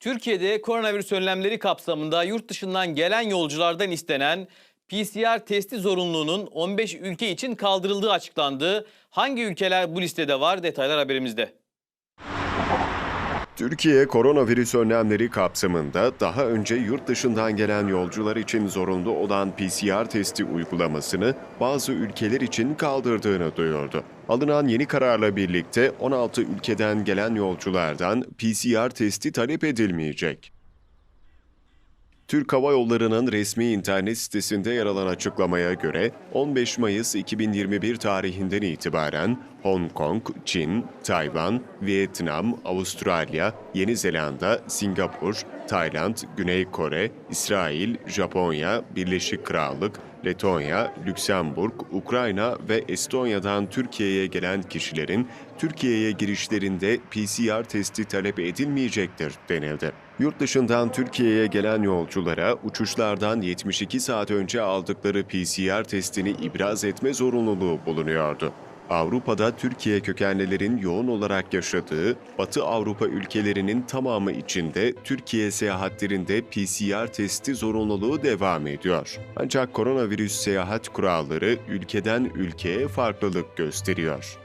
Türkiye'de koronavirüs önlemleri kapsamında yurt dışından gelen yolculardan istenen PCR testi zorunluluğunun 15 ülke için kaldırıldığı açıklandı. Hangi ülkeler bu listede var? Detaylar haberimizde. Türkiye koronavirüs önlemleri kapsamında daha önce yurt dışından gelen yolcular için zorunlu olan PCR testi uygulamasını bazı ülkeler için kaldırdığını duyurdu. Alınan yeni kararla birlikte 16 ülkeden gelen yolculardan PCR testi talep edilmeyecek. Türk Hava Yolları'nın resmi internet sitesinde yer alan açıklamaya göre 15 Mayıs 2021 tarihinden itibaren Hong Kong, Çin, Tayvan, Vietnam, Avustralya, Yeni Zelanda, Singapur, Tayland, Güney Kore, İsrail, Japonya, Birleşik Krallık, Letonya, Lüksemburg, Ukrayna ve Estonya'dan Türkiye'ye gelen kişilerin Türkiye'ye girişlerinde PCR testi talep edilmeyecektir denildi. Yurt dışından Türkiye'ye gelen yolculara uçuşlardan 72 saat önce aldıkları PCR testini ibraz etme zorunluluğu bulunuyordu. Avrupa'da Türkiye kökenlilerin yoğun olarak yaşadığı Batı Avrupa ülkelerinin tamamı içinde Türkiye seyahatlerinde PCR testi zorunluluğu devam ediyor. Ancak koronavirüs seyahat kuralları ülkeden ülkeye farklılık gösteriyor.